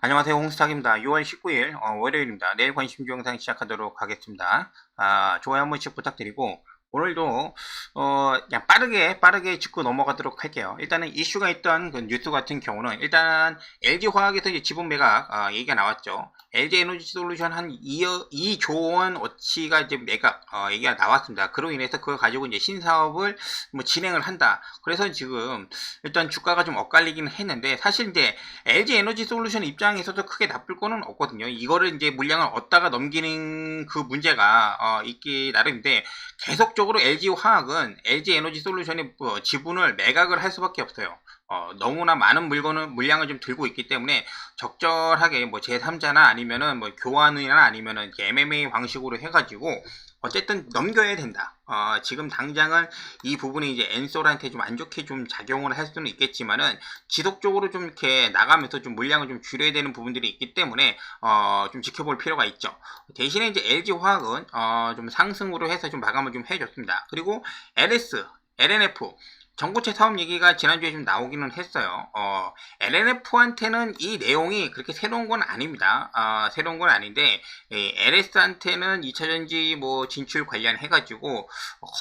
안녕하세요. 홍스탁입니다. 6월 19일 어, 월요일입니다. 내일 관심주 영상 시작하도록 하겠습니다. 아, 좋아요 한 번씩 부탁드리고 오늘도 어, 그냥 빠르게 빠르게 짚고 넘어가도록 할게요. 일단은 이슈가 있던 그 뉴스 같은 경우는 일단 LG 화학에서 지분 매각 아, 얘기가 나왔죠. LG 에너지 솔루션 한 2여, 2조 원 어치가 이제 매각 어, 얘기가 나왔습니다. 그로 인해서 그걸 가지고 이제 신사업을 뭐 진행을 한다. 그래서 지금 일단 주가가 좀 엇갈리기는 했는데 사실 이제 LG 에너지 솔루션 입장에서도 크게 나쁠 거는 없거든요. 이거를 이제 물량을 얻다가 넘기는 그 문제가 어, 있기 나름인데 계속적으로 LG 화학은 LG 에너지 솔루션의 뭐 지분을 매각을 할 수밖에 없어요. 어, 너무나 많은 물건을 물량을 좀 들고 있기 때문에 적절하게 뭐 제3자나 아니면은 뭐 교환이나 아니면은 MMA 방식으로 해가지고 어쨌든 넘겨야 된다. 어, 지금 당장은 이 부분이 이제 엔솔한테 좀 안 좋게 좀 작용을 할 수는 있겠지만은 지속적으로 좀 이렇게 나가면서 좀 물량을 좀 줄여야 되는 부분들이 있기 때문에 어, 좀 지켜볼 필요가 있죠. 대신에 이제 LG 화학은 어, 좀 상승으로 해서 좀 마감을 좀 해줬습니다. 그리고 LS, LNF 전고체 사업 얘기가 지난주에 좀 나오기는 했어요. 어, LNF한테는 이 내용이 그렇게 새로운 건 아닙니다. 어, 새로운 건 아닌데, LS한테는 2차전지 뭐 진출 관련해가지고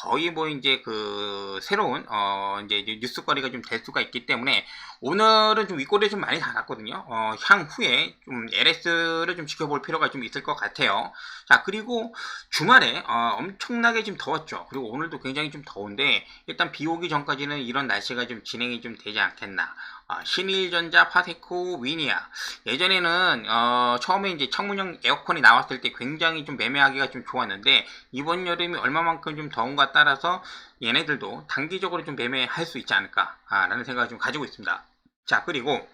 거의 뭐 이제 그 새로운, 어, 이제 뉴스거리가 좀 될 수가 있기 때문에 오늘은 좀 윗골에 좀 많이 달았거든요. 어, 향후에 좀 LS를 좀 지켜볼 필요가 좀 있을 것 같아요. 자, 그리고 주말에 어, 엄청나게 좀 더웠죠. 그리고 오늘도 굉장히 좀 더운데 일단 비 오기 전까지는 이런 날씨가 좀 진행이 좀 되지 않겠나. 어, 신일전자, 파세코, 위니아. 예전에는 어, 처음에 이제 창문형 에어컨이 나왔을 때 굉장히 좀 매매하기가 좀 좋았는데 이번 여름이 얼마만큼 좀 더운가 따라서 얘네들도 단기적으로 좀 매매할 수 있지 않을까라는 생각을 좀 가지고 있습니다. 자 그리고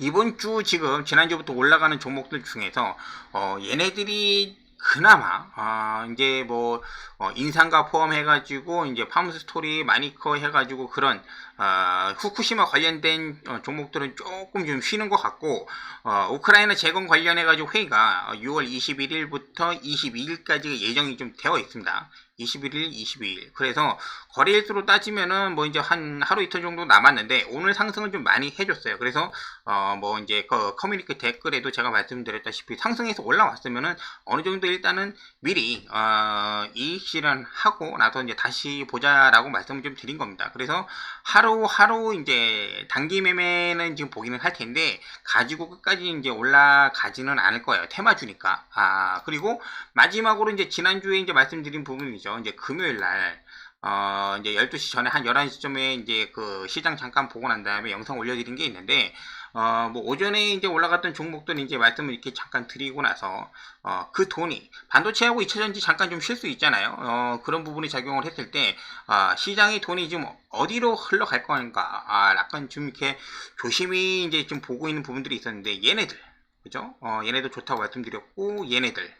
이번 주 지금 지난주부터 올라가는 종목들 중에서 어, 얘네들이 그나마 아, 이제 뭐 어, 인상과 포함해가지고 이제 팜스토리 마니커 해가지고 그런 어, 후쿠시마 관련된 어, 종목들은 조금 좀 쉬는 것 같고 어, 우크라이나 재건 관련해 가지고 회의가 6월 21일부터 22일까지 예정이 좀 되어 있습니다. 21일, 22일. 그래서 거래일수로 따지면은 뭐 이제 한 하루 이틀 정도 남았는데 오늘 상승을 좀 많이 해줬어요. 그래서 어 뭐 이제 그 커뮤니티 댓글에도 제가 말씀드렸다시피 상승해서 올라왔으면은 어느 정도 일단은 미리 어 이익 실현하고 나서 이제 다시 보자라고 말씀을 좀 드린 겁니다. 그래서 하루 하루 이제 단기 매매는 지금 보기는 할 텐데 가지고 끝까지 이제 올라가지는 않을 거예요. 테마 주니까. 아 그리고 마지막으로 이제 지난주에 이제 말씀드린 부분이죠. 이제 금요일 날 어, 이제 12시 전에 한 11시쯤에 이제 그 시장 잠깐 보고 난 다음에 영상 올려드린 게 있는데, 어, 뭐 오전에 이제 올라갔던 종목들 이제 말씀을 이렇게 잠깐 드리고 나서, 어, 그 돈이 반도체하고 2차전지 잠깐 좀 쉴 수 있잖아요. 어, 그런 부분이 작용을 했을 때, 아, 시장의 돈이 지금 어디로 흘러갈 건가, 아, 약간 좀 이렇게 조심히 이제 좀 보고 있는 부분들이 있었는데, 얘네들, 그죠? 어, 얘네도 좋다고 말씀드렸고, 얘네들,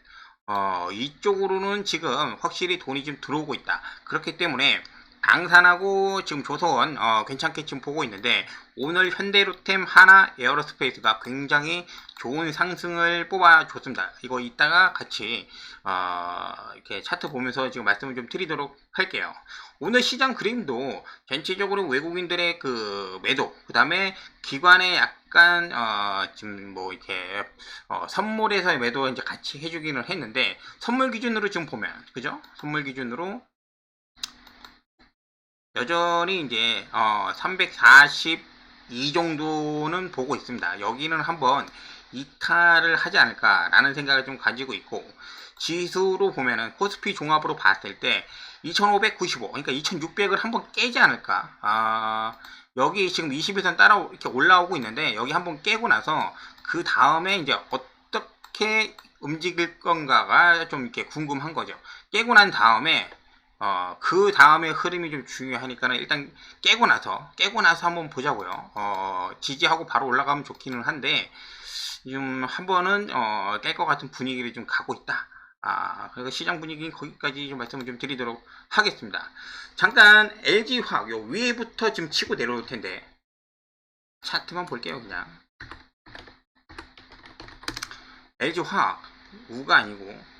어, 이쪽으로는 지금 확실히 돈이 좀 들어오고 있다. 그렇기 때문에 방산하고 지금 조선 어, 괜찮게 지금 보고 있는데 오늘 현대로템 하나 에어로스페이스가 굉장히 좋은 상승을 뽑아줬습니다. 이거 이따가 같이 어, 이렇게 차트 보면서 지금 말씀을 좀 드리도록 할게요. 오늘 시장 그림도 전체적으로 외국인들의 그 매도, 그 다음에 기관의 약간 어, 지금 뭐 이렇게 어, 선물에서의 매도 이제 같이 해주기는 했는데 선물 기준으로 지금 보면 그죠? 선물 기준으로 여전히 이제 어, 342 정도는 보고 있습니다. 여기는 한번 이탈을 하지 않을까라는 생각을 좀 가지고 있고 지수로 보면은 코스피 종합으로 봤을 때 2595, 그러니까 2600을 한번 깨지 않을까. 아, 여기 지금 21선 따라 이렇게 올라오고 있는데 여기 한번 깨고 나서 그 다음에 이제 어떻게 움직일 건가가 좀 이렇게 궁금한 거죠. 깨고 난 다음에 어, 그 다음에 흐름이 좀 중요하니까는 일단 깨고 나서, 깨고 나서 한번 보자고요. 어, 지지하고 바로 올라가면 좋기는 한데, 좀 한 번은, 어, 깰 것 같은 분위기를 좀 가고 있다. 아, 그래서 시장 분위기는 거기까지 좀 말씀을 좀 드리도록 하겠습니다. 잠깐 LG화학, 요 위에부터 지금 치고 내려올 텐데, 차트만 볼게요, 그냥. LG화학, 우가 아니고,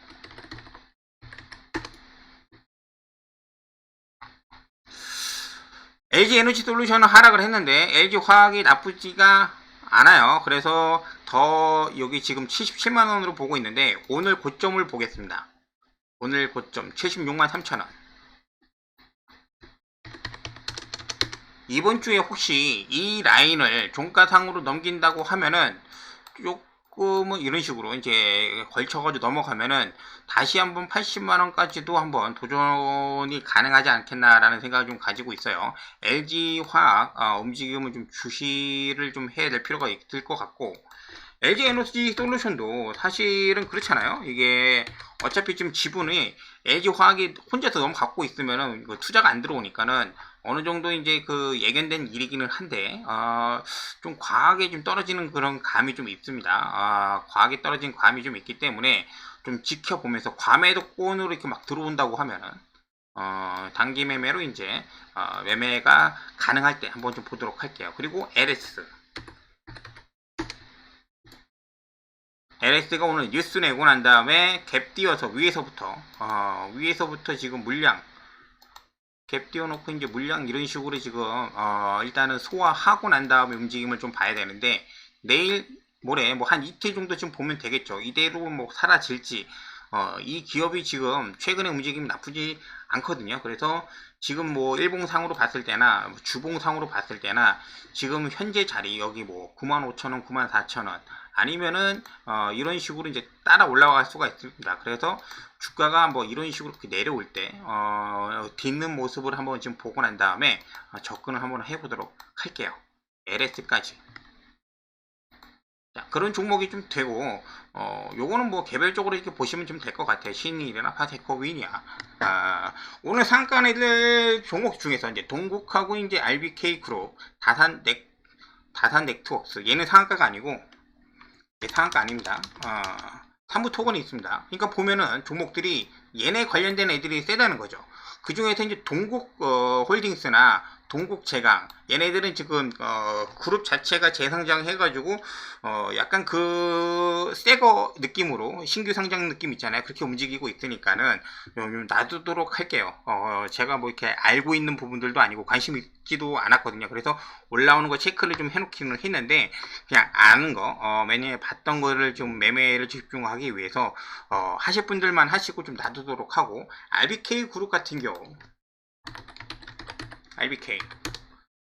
LG 에너지 솔루션은 하락을 했는데 LG 화학이 나쁘지가 않아요. 그래서 더 여기 지금 77만 원으로 보고 있는데 오늘 고점을 보겠습니다. 오늘 고점 76만 3천 원. 이번 주에 혹시 이 라인을 종가상으로 넘긴다고 하면은 조금은 이런 식으로 이제 걸쳐가지고 넘어가면은 다시 한번 80만 원까지도 한번 도전이 가능하지 않겠나라는 생각을 좀 가지고 있어요. LG 화학 어, 움직임을 좀 주시를 좀 해야 될 필요가 있을 것 같고 LG 에너지 솔루션도 사실은 그렇잖아요. 이게 어차피 지금 지분이 LG 화학이 혼자서 너무 갖고 있으면은 이거 투자가 안 들어오니까는 어느 정도 이제 그 예견된 일이기는 한데 어, 좀 과하게 좀 떨어지는 그런 감이 좀 있습니다. 아, 과하게 떨어진 감이 좀 있기 때문에 좀 지켜보면서 과매도권으로 이렇게 막 들어온다고 하면은 어, 단기 매매로 이제 어, 매매가 가능할 때 한번 좀 보도록 할게요. 그리고 LS LS가 오늘 뉴스 내고 난 다음에 갭 띄워서 위에서부터 어, 위에서부터 지금 물량 갭 띄워놓고 이제 물량 이런 식으로 지금 어, 일단은 소화하고 난 다음에 움직임을 좀 봐야 되는데 내일 모레 뭐 한 이틀 정도 지금 보면 되겠죠. 이대로 뭐 사라질지 어, 이 기업이 지금 최근에 움직임이 나쁘지 않거든요. 그래서 지금 뭐 일봉상으로 봤을 때나 뭐 주봉상으로 봤을 때나 지금 현재 자리 여기 뭐 95,000원, 94,000원 아니면은 어, 이런 식으로 이제 따라 올라갈 수가 있습니다. 그래서 주가가 뭐 이런 식으로 이렇게 내려올 때 어, 딛는 모습을 한번 지금 보고 난 다음에 어, 접근을 한번 해보도록 할게요. LS까지. 자, 그런 종목이 좀 되고 어, 요거는 뭐 개별적으로 이렇게 보시면 좀 될 것 같아요. 신일이나 파테코 윈이야. 아, 오늘 상간애들 종목 중에서 이제 동국하고 이제 RBK 그룹, 다산 넥, 다산 넥트웍스. 얘는 상한가가 아니고, 얘 상한가 아닙니다. 어, 삼부 토건이 있습니다. 그러니까 보면은 종목들이 얘네 관련된 애들이 세다는 거죠. 그 중에서 이제 동국 어, 홀딩스나 동국 제강 얘네들은 지금 어, 그룹 자체가 재상장 해가지고 어, 약간 그 새거 느낌으로 신규 상장 느낌 있잖아요. 그렇게 움직이고 있으니까는 좀 놔두도록 할게요. 어, 제가 뭐 이렇게 알고 있는 부분들도 아니고 관심 있지도 않았거든요. 그래서 올라오는 거 체크를 좀 해놓기는 했는데 그냥 아는 거 어, 매년에 봤던 거를 좀 매매를 집중하기 위해서 어, 하실 분들만 하시고 좀 놔두도록 하고 RBK 그룹 같은 경우 RBK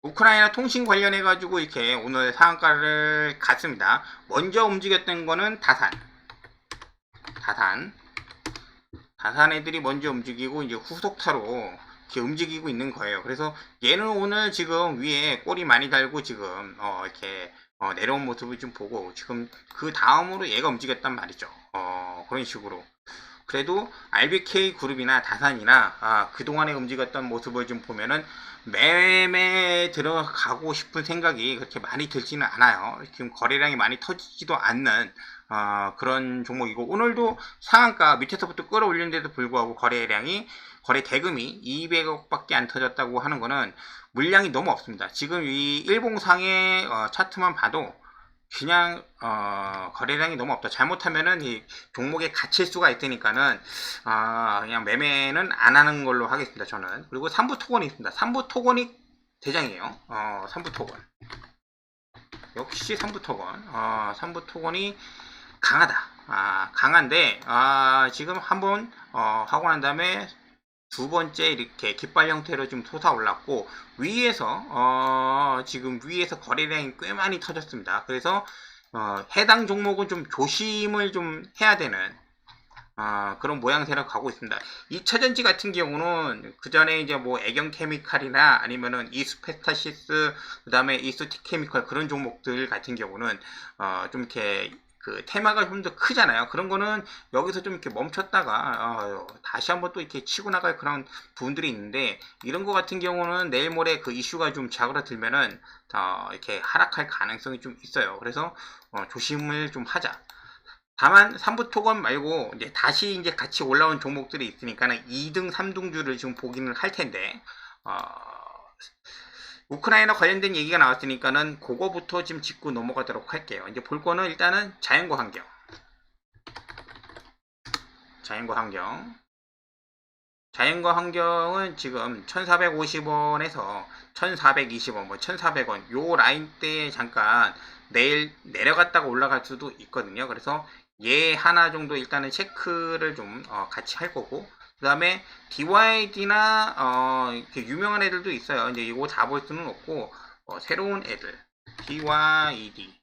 우크라이나 통신 관련해 가지고 이렇게 오늘 상한가를 갔습니다. 먼저 움직였던 거는 다산. 다산. 다산 애들이 먼저 움직이고 이제 후속타로 이렇게 움직이고 있는 거예요. 그래서 얘는 오늘 지금 위에 꼬리 많이 달고 지금 어 이렇게 어 내려온 모습을 좀 보고 지금 그 다음으로 얘가 움직였단 말이죠. 어 그런 식으로. 그래도 RBK 그룹이나 다산이나 아, 그동안에 움직였던 모습을 좀 보면은 매매 들어가고 싶은 생각이 그렇게 많이 들지는 않아요. 지금 거래량이 많이 터지지도 않는 어, 그런 종목이고 오늘도 상한가 밑에서부터 끌어올리는데도 불구하고 거래량이 거래 대금이 200억밖에 안 터졌다고 하는 거는 물량이 너무 없습니다. 지금 이 일봉상의 어, 차트만 봐도 그냥 어, 거래량이 너무 없다. 잘못하면은 이 종목에 갇힐 수가 있으니까는 아, 그냥 매매는 안 하는 걸로 하겠습니다. 저는 그리고 3부 토건이 있습니다. 3부 토건이 대장이에요. 어, 3부 토건 역시 3부 토건 어, 3부 토건이 강하다. 아, 강한데 아, 지금 한번 어, 하고 난 다음에 두 번째 이렇게 깃발 형태로 좀 솟아올랐고 위에서 어, 지금 위에서 거래량이 꽤 많이 터졌습니다. 그래서 어, 해당 종목은 좀 조심을 좀 해야 되는 어, 그런 모양새로 가고 있습니다. 2차전지 같은 경우는 그 전에 이제 뭐 애경 케미칼이나 아니면은 이스페타시스 그다음에 이스티 케미칼 그런 종목들 같은 경우는 어, 좀 이렇게 그 테마가 좀 더 크잖아요. 그런 거는 여기서 좀 이렇게 멈췄다가 어, 다시 한번 또 이렇게 치고 나갈 그런 부분들이 있는데 이런 거 같은 경우는 내일 모레 그 이슈가 좀 자그라들면은 어, 이렇게 하락할 가능성이 좀 있어요. 그래서 어, 조심을 좀 하자. 다만 3부 토건 말고 이제 다시 이제 같이 올라온 종목들이 있으니까 는 2등, 3등주를 지금 보기는 할 텐데 어, 우크라이나 관련된 얘기가 나왔으니까는 그거부터 지금 짚고 넘어가도록 할게요. 이제 볼 거는 일단은 자연과 환경. 자연과 환경. 자연과 환경은 지금 1450원에서 1420원, 뭐 1400원 요 라인대에 잠깐 내일 내려갔다가 올라갈 수도 있거든요. 그래서 얘 하나 정도 일단은 체크를 좀 어, 같이 할 거고 그 다음에 DYD나 어, 이렇게 유명한 애들도 있어요. 이제 이거 다볼 수는 없고 어, 새로운 애들 DYD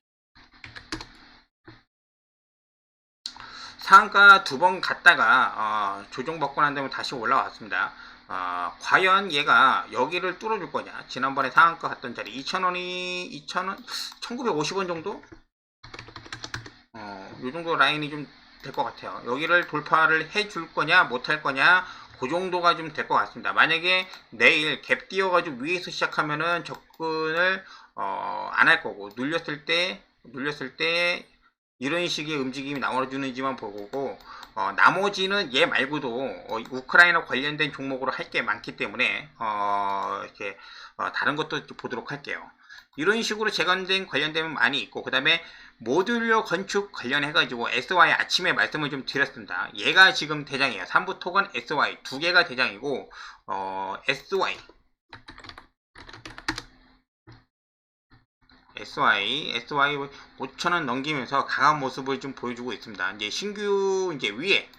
상한가 두 번 갔다가 어, 조정받고 난 다음에 다시 올라왔습니다. 어, 과연 얘가 여기를 뚫어줄 거냐? 지난번에 상한가 갔던 자리 2,000원이 2,000원 1,950원 정도? 어, 요 정도 라인이 좀 될 것 같아요. 여기를 돌파를 해줄 거냐, 못할 거냐, 그 정도가 좀 될 것 같습니다. 만약에 내일 갭 띄어가지고 위에서 시작하면은 접근을 어, 안 할 거고 눌렸을 때 눌렸을 때 이런 식의 움직임이 나와주는지만 보고 어, 나머지는 얘 말고도 어, 우크라이나 관련된 종목으로 할 게 많기 때문에 어, 이렇게 어, 다른 것도 보도록 할게요. 이런 식으로 재건된 관련되면 많이 있고 그 다음에 모듈러 건축 관련해가지고 SY 아침에 말씀을 좀 드렸습니다. 얘가 지금 대장이에요. 3부 톡은 SY 두 개가 대장이고 어, SY SY, SY 5천원 넘기면서 강한 모습을 좀 보여주고 있습니다. 이제 신규 이제 위에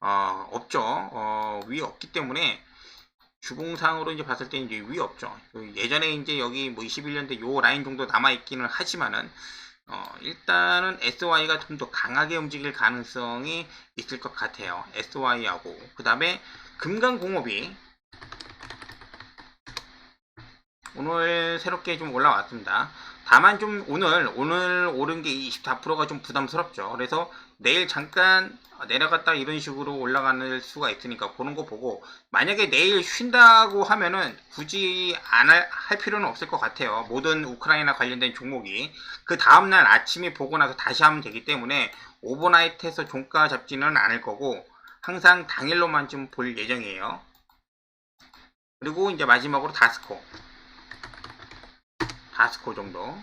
어, 없죠. 어, 위에 없기 때문에 주봉상으로 이제 봤을 때 이제 위에 없죠. 그 예전에 이제 여기 뭐 21년대 요 라인 정도 남아 있기는 하지만은 어, 일단은 SY가 좀 더 강하게 움직일 가능성이 있을 것 같아요. SY하고 그 다음에 금강공업이 오늘 새롭게 좀 올라왔습니다. 다만 좀 오늘 오늘 오른 게 24%가 좀 부담스럽죠. 그래서 내일 잠깐 내려갔다 이런 식으로 올라가는 수가 있으니까 그런 거 보고 만약에 내일 쉰다고 하면은 굳이 안 할 필요는 없을 것 같아요. 모든 우크라이나 관련된 종목이 그 다음 날 아침에 보고 나서 다시 하면 되기 때문에 오버나이트에서 종가 잡지는 않을 거고 항상 당일로만 좀 볼 예정이에요. 그리고 이제 마지막으로 다스코. 다스코 정도.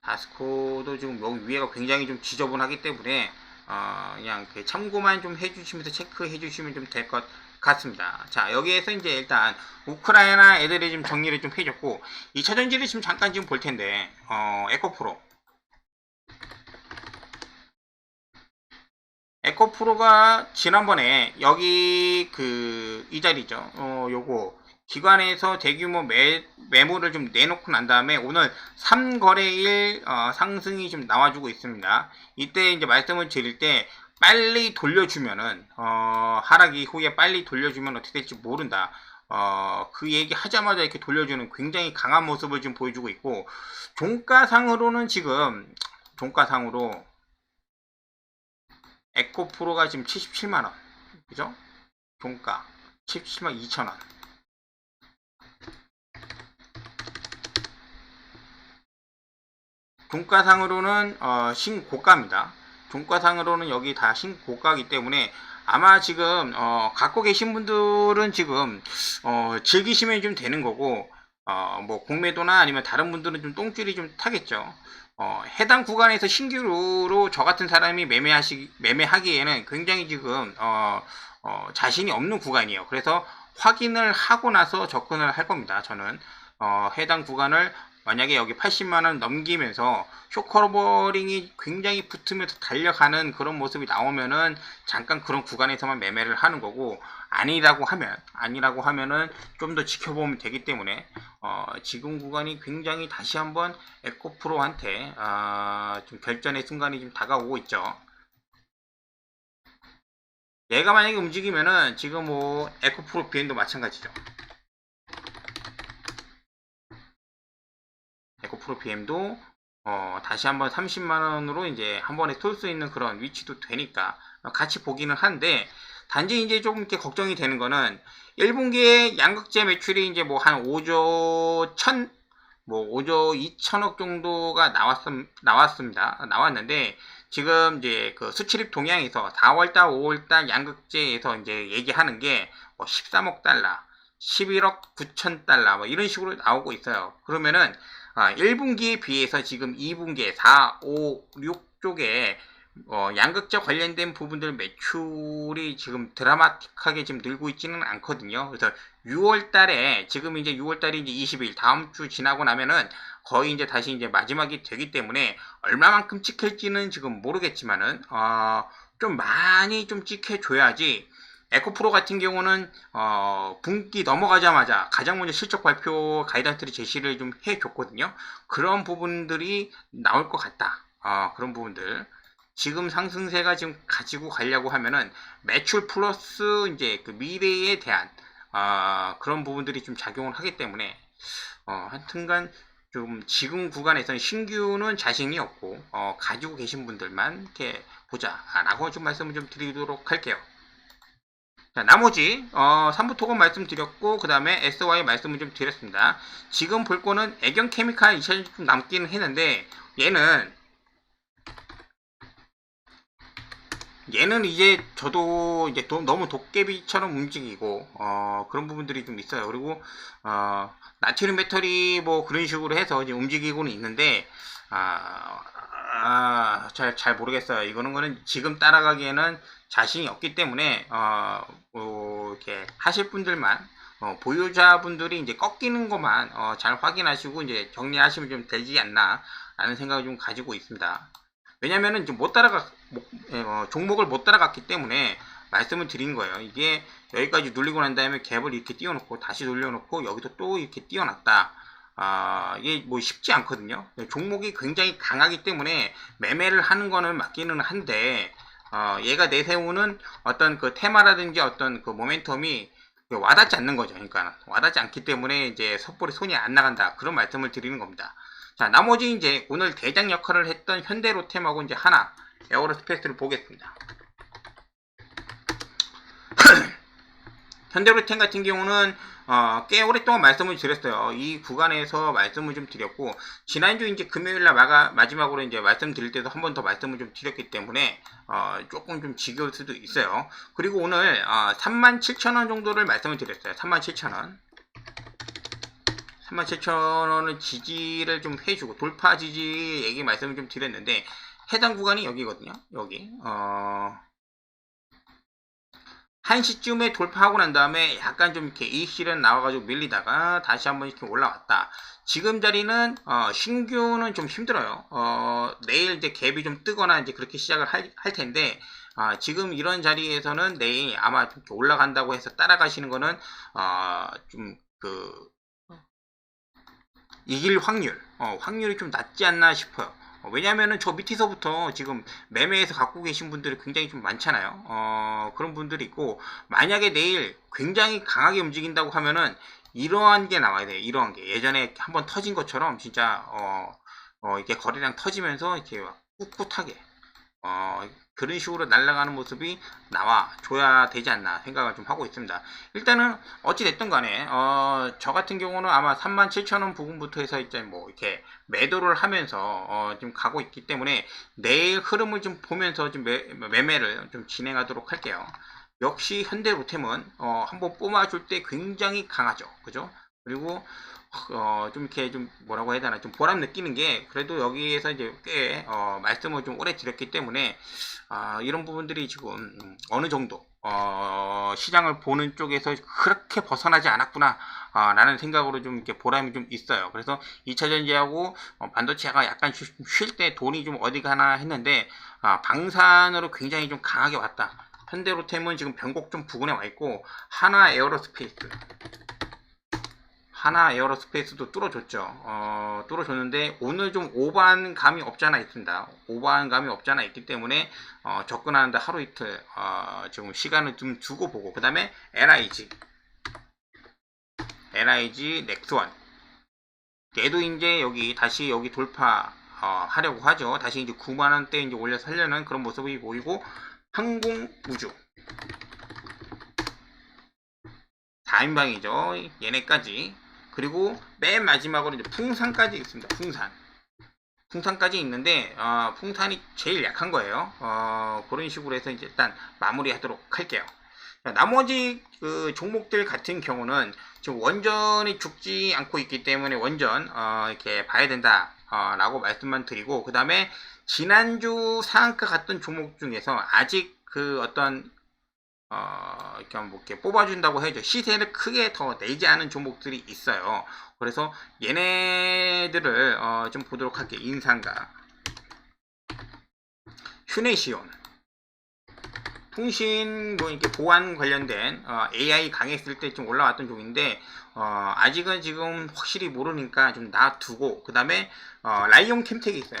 다스코도 지금 여기 위에가 굉장히 좀 지저분하기 때문에 어, 그냥 그 참고만 좀 해주시면서 체크해 주시면 좀 될 것 같습니다. 자 여기에서 이제 일단 우크라이나 애들이 좀 정리를 좀 해줬고 2차 전지를 지금 잠깐 지금 볼 텐데 어, 에코프로 에코프로가 지난번에 여기 그 이 자리죠. 어, 요거 기관에서 대규모 매, 매물을 좀 내놓고 난 다음에 오늘 3거래일 어, 상승이 좀 나와주고 있습니다. 이때 이제 말씀을 드릴 때 빨리 돌려주면은 어, 하락 이후에 빨리 돌려주면 어떻게 될지 모른다. 어, 그 얘기 하자마자 이렇게 돌려주는 굉장히 강한 모습을 좀 보여주고 있고 종가상으로는 지금 종가상으로 에코프로가 지금 77만원 그죠? 종가 77만 2천원 종가상으로는 어, 신고가입니다. 종가상으로는 여기 다 신고가이기 때문에 아마 지금 어, 갖고 계신 분들은 지금 어, 즐기시면 좀 되는 거고 어, 뭐 공매도나 아니면 다른 분들은 좀 똥줄이 좀 타겠죠. 어, 해당 구간에서 신규로 저 같은 사람이 매매하시 매매하기에는 굉장히 지금 어, 어, 자신이 없는 구간이에요. 그래서 확인을 하고 나서 접근을 할 겁니다. 저는 어, 해당 구간을 만약에 여기 80만원 넘기면서 쇼커버링이 굉장히 붙으면서 달려가는 그런 모습이 나오면은 잠깐 그런 구간에서만 매매를 하는 거고 아니라고 하면 아니라고 하면은 좀 더 지켜보면 되기 때문에 어, 지금 구간이 굉장히 다시 한번 에코프로한테 어, 좀 결전의 순간이 좀 다가오고 있죠. 얘가 만약에 움직이면은 지금 뭐 에코프로 비엔도 마찬가지죠. 에코 프로 BM도 어, 다시 한번 30만원으로 이제 한 번에 쏠 수 있는 그런 위치도 되니까 같이 보기는 한데 단지 이제 조금 이렇게 걱정이 되는 거는 1분기에 양극재 매출이 이제 뭐 한 5조 1000, 뭐 5조 2천억 정도가 나왔, 나왔습니다. 나왔는데 지금 이제 그 수출입 동향에서 4월달, 5월달 양극재에서 이제 얘기하는 게 뭐 13억 달러, 11억 9천 달러 뭐 이런 식으로 나오고 있어요. 그러면은 아, 1분기에 비해서 지금 2분기에 4, 5, 6 쪽에 어, 양극재 관련된 부분들 매출이 지금 드라마틱하게 지금 늘고 있지는 않거든요. 그래서 6월 달에 지금 이제 6월 달이 이제 20일 다음 주 지나고 나면은 거의 이제 다시 이제 마지막이 되기 때문에 얼마만큼 찍힐지는 지금 모르겠지만은 어, 좀 많이 좀 찍혀줘야지 에코프로 같은 경우는 어, 분기 넘어가자마자 가장 먼저 실적 발표 가이던스를 제시를 좀 해줬거든요. 그런 부분들이 나올 것 같다. 어, 그런 부분들. 지금 상승세가 지금 가지고 가려고 하면은 매출 플러스 이제 그 미래에 대한 어, 그런 부분들이 좀 작용을 하기 때문에 어, 하여튼간 좀 지금 구간에서는 신규는 자신이 없고 어, 가지고 계신 분들만 이렇게 보자라고 좀 말씀을 좀 드리도록 할게요. 자, 나머지 어, 3부 토건 말씀드렸고 그 다음에 SY 말씀을 좀 드렸습니다. 지금 볼 거는 애경 케미칼 2차전 좀 남기는 했는데 얘는 얘는 이제 저도 이제 도- 너무 도깨비처럼 움직이고 어, 그런 부분들이 좀 있어요. 그리고 어, 나트륨 배터리 뭐 그런 식으로 해서 이제 움직이고는 있는데 아, 아, 잘, 잘 모르겠어요. 이거는 거는 지금 따라가기에는 자신이 없기 때문에 어, 뭐 이렇게 하실 분들만 어, 보유자분들이 이제 꺾이는 것만 어, 잘 확인하시고 이제 정리하시면 좀 되지 않나 라는 생각을 좀 가지고 있습니다. 왜냐면은 좀못 따라가 못- 예, 어, 종목을 못 따라갔기 때문에 말씀을 드린 거예요. 이게 여기까지 눌리고 난 다음에 갭을 이렇게 띄워놓고 다시 돌려놓고 여기도 또 이렇게 띄워놨다. 아, 이게 뭐 쉽지 않거든요. 종목이 굉장히 강하기 때문에 매매를 하는 거는 맞기는 한데, 어, 얘가 내세우는 어떤 그 테마라든지 어떤 그 모멘텀이 와닿지 않는 거죠. 그러니까 와닿지 않기 때문에 이제 섣불리 손이 안 나간다. 그런 말씀을 드리는 겁니다. 자, 나머지 이제 오늘 대장 역할을 했던 현대로템하고 이제 하나 에어로스페이스를 보겠습니다. 현대로템 같은 경우는 어, 꽤 오랫동안 말씀을 드렸어요. 이 구간에서 말씀을 좀 드렸고 지난주 이제 금요일날 마가, 마지막으로 이제 말씀드릴 때도 한 번 더 말씀을 좀 드렸기 때문에 어, 조금 좀 지겨울 수도 있어요. 그리고 오늘 어, 37,000원 정도를 말씀을 드렸어요. 37,000원. 37,000원은 지지를 좀 해주고 돌파 지지 얘기 말씀을 좀 드렸는데 해당 구간이 여기거든요. 여기 어 1시쯤에 돌파하고 난 다음에 약간 좀 이렇게 이익실은 나와가지고 밀리다가 다시 한번 이렇게 올라왔다. 지금 자리는 어, 신규는 좀 힘들어요. 어, 내일 이제 갭이 좀 뜨거나 이제 그렇게 시작을 할, 할 텐데 아, 지금 이런 자리에서는 내일 아마 좀 이렇게 올라간다고 해서 따라가시는 거는 어, 좀그 이길 확률, 어, 확률이 좀 낮지 않나 싶어요. 어, 왜냐면은 저 밑에서부터 지금 매매해서 갖고 계신 분들이 굉장히 좀 많잖아요. 어, 그런 분들이 있고, 만약에 내일 굉장히 강하게 움직인다고 하면은 이러한 게 나와야 돼요. 이러한 게. 예전에 한번 터진 것처럼 진짜, 어, 어, 이게 거래량 터지면서 이렇게 막 꿋꿋하게, 어, 그런 식으로 날아가는 모습이 나와 줘야 되지 않나 생각을 좀 하고 있습니다. 일단은 어찌됐든 간에 어, 저 같은 경우는 아마 37,000원 부분부터 해서 이제 뭐 이렇게 매도를 하면서 어, 지금 가고 있기 때문에 내일 흐름을 좀 보면서 좀 매, 매매를 좀 진행하도록 할게요. 역시 현대로템은 어, 한번 뽑아줄 때 굉장히 강하죠. 그죠? 그리고 어, 좀 이렇게 좀 뭐라고 해야 되나 좀 보람 느끼는 게 그래도 여기에서 이제 꽤 어, 말씀을 좀 오래 드렸기 때문에 아, 이런 부분들이 지금 음, 어느 정도 어, 시장을 보는 쪽에서 그렇게 벗어나지 않았구나 아, 라는 생각으로 좀 이렇게 보람이 좀 있어요. 그래서 2차 전지하고 어, 반도체가 약간 쉴 때 돈이 좀 어디 가나 했는데 아, 방산으로 굉장히 좀 강하게 왔다. 현대로템은 지금 변곡 좀 부근에 와 있고 하나 에어로스페이스 하나 에어로스페이스도 뚫어줬죠. 어, 뚫어줬는데 오늘 좀 오버한 감이 없지 않아 있습니다. 오버한 감이 없지 않아 있기 때문에 어, 접근하는데 하루 이틀 어, 지금 시간을 좀 두고 보고 그 다음에 LIG LIG 넥스원 얘도 이제 여기 다시 여기 돌파 어, 하려고 하죠. 다시 이제 9만 원대 이제 올려서 하려는 그런 모습이 보이고 항공 우주 4인방이죠. 얘네까지 그리고 맨 마지막으로 이제 풍산까지 있습니다. 풍산. 풍산까지 있는데 어, 풍산이 제일 약한 거예요. 어, 그런 식으로 해서 이제 일단 마무리하도록 할게요. 자, 나머지 그 종목들 같은 경우는 지금 원전이 죽지 않고 있기 때문에 원전 어, 이렇게 봐야 된다라고 말씀만 드리고 그 다음에 지난주 상한가 갔던 종목 중에서 아직 그 어떤 어, 이렇게 한번 이렇게 뽑아준다고 해야죠. 시세를 크게 더 내지 않은 종목들이 있어요. 그래서 얘네들을 어, 좀 보도록 할게요. 인상가, 휴네시온, 통신 뭐 이렇게 보안 관련된 어, AI 강했을 때 좀 올라왔던 종인데 어, 아직은 지금 확실히 모르니까 좀 놔두고 그 다음에 어, 라이온 캠텍이 있어요.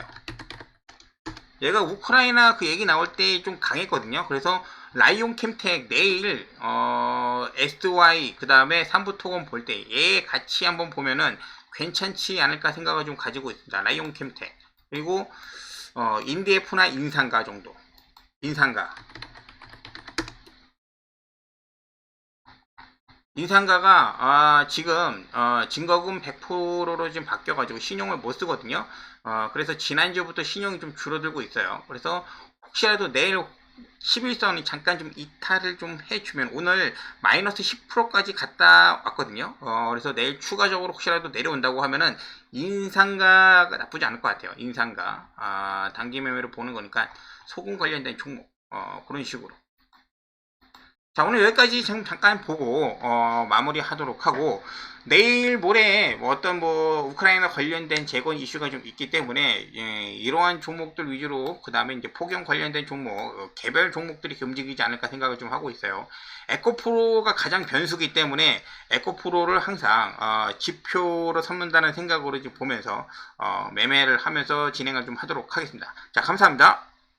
얘가 우크라이나 그 얘기 나올 때 좀 강했거든요. 그래서 라이온 캠텍 내일 어, SY 그 다음에 삼부토건 볼 때 얘 같이 한번 보면은 괜찮지 않을까 생각을 좀 가지고 있습니다. 라이온 캠텍 그리고 어, 인디에프나 인상가 정도 인상가 인상가가 아, 지금 어, 증거금 100%로 지금 바뀌어가지고 신용을 못 쓰거든요. 어, 그래서 지난주부터 신용이 좀 줄어들고 있어요. 그래서 혹시라도 내일 11선이 잠깐 좀 이탈을 좀 해주면 오늘 마이너스 10%까지 갔다 왔거든요. 어, 그래서 내일 추가적으로 혹시라도 내려온다고 하면은 인상가가 나쁘지 않을 것 같아요. 인상가 아, 단기 매매로 보는 거니까 소금 관련된 종목 어, 그런 식으로. 자 오늘 여기까지 지금 잠깐 보고 어, 마무리하도록 하고 내일 모레 뭐 어떤 뭐 우크라이나 관련된 재건 이슈가 좀 있기 때문에 예, 이러한 종목들 위주로 그 다음에 이제 폭염 관련된 종목 어, 개별 종목들이 움직이지 않을까 생각을 좀 하고 있어요. 에코프로가 가장 변수기 때문에 에코프로를 항상 어, 지표로 삼는다는 생각으로 이제 보면서 어, 매매를 하면서 진행을 좀 하도록 하겠습니다. 자 감사합니다.